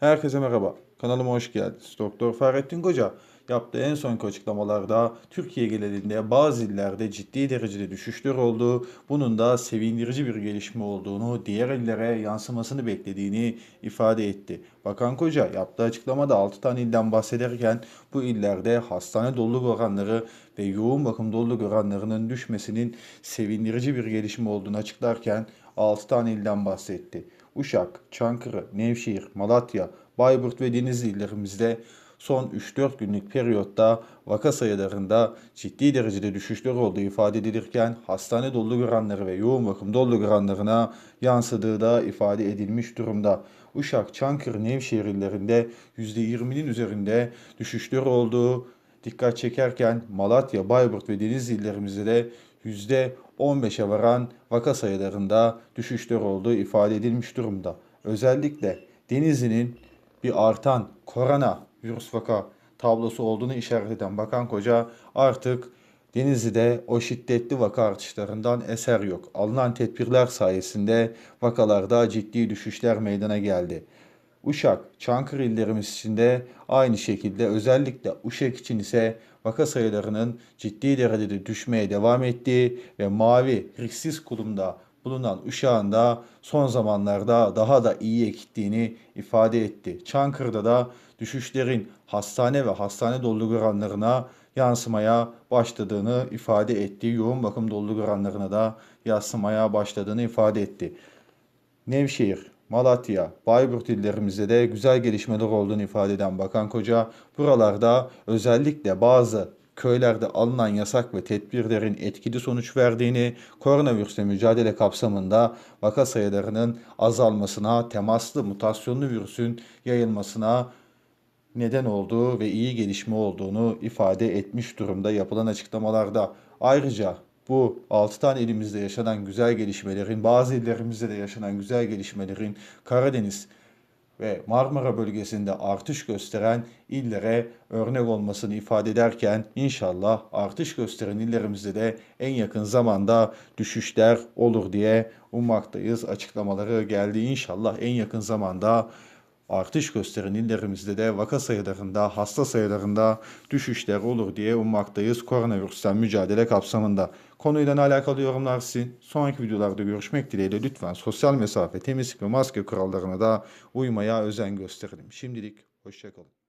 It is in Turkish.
Herkese merhaba. Kanalıma hoş geldiniz. Doktor Fahrettin Koca yaptığı en sonki açıklamalarda Türkiye genelinde bazı illerde ciddi derecede düşüşler olduğu, bunun da sevindirici bir gelişme olduğunu, diğer illere yansımasını beklediğini ifade etti. Bakan Koca yaptığı açıklamada 6 tane ilden bahsederken bu illerde hastane doluluk oranları ve yoğun bakım doluluk oranlarının düşmesinin sevindirici bir gelişme olduğunu açıklarken 6 tane ilden bahsetti. Uşak, Çankırı, Nevşehir, Malatya, Bayburt ve Denizli illerimizde son 3-4 günlük periyotta vaka sayılarında ciddi derecede düşüşler olduğu ifade edilirken hastane doluluk oranları ve yoğun bakım doluluk oranlarına yansıdığı da ifade edilmiş durumda. Uşak, Çankırı, Nevşehir illerinde %20'nin üzerinde düşüşler olduğu dikkat çekerken Malatya, Bayburt ve Denizli illerimizde de %15'e varan vaka sayılarında düşüşler olduğu ifade edilmiş durumda. Özellikle Denizli'nin bir artan korona virüs vaka tablosu olduğunu işaret eden Bakan Koca artık Denizli'de o şiddetli vaka artışlarından eser yok. Alınan tedbirler sayesinde vakalarda ciddi düşüşler meydana geldi. Uşak, Çankırı illerimiz için de aynı şekilde özellikle Uşak için ise vaka sayılarının ciddi derecede düşmeye devam ettiği ve mavi risksiz kurumda bulunan Uşak'ın da son zamanlarda daha da iyiye gittiğini ifade etti. Çankırı'da da düşüşlerin hastane ve hastane doluluk yansımaya başladığını ifade etti. Yoğun bakım doluluk da yansımaya başladığını ifade etti. Nevşehir, Malatya, Bayburt illerimizde de güzel gelişmeler olduğunu ifade eden Bakan Koca, buralarda özellikle bazı köylerde alınan yasak ve tedbirlerin etkili sonuç verdiğini, koronavirüsle mücadele kapsamında vaka sayılarının azalmasına, temaslı mutasyonlu virüsün yayılmasına neden olduğu ve iyi gelişme olduğunu ifade etmiş durumda yapılan açıklamalarda. Ayrıca bu 6 tane elimizde yaşanan güzel gelişmelerin, bazı illerimizde de yaşanan güzel gelişmelerin Karadeniz ve Marmara bölgesinde artış gösteren illere örnek olmasını ifade ederken inşallah artış gösteren illerimizde de en yakın zamanda düşüşler olur diye ummaktayız. Açıklamaları geldi inşallah en yakın zamanda artış gösteren illerimizde de vaka sayılarında, hasta sayılarında düşüşler olur diye ummaktayız koronavirüsten mücadele kapsamında. Konuyla alakalı yorumlar sizin. Sonraki videolarda görüşmek dileğiyle lütfen sosyal mesafe, temizlik ve maske kurallarına da uymaya özen gösterelim. Şimdilik hoşçakalın.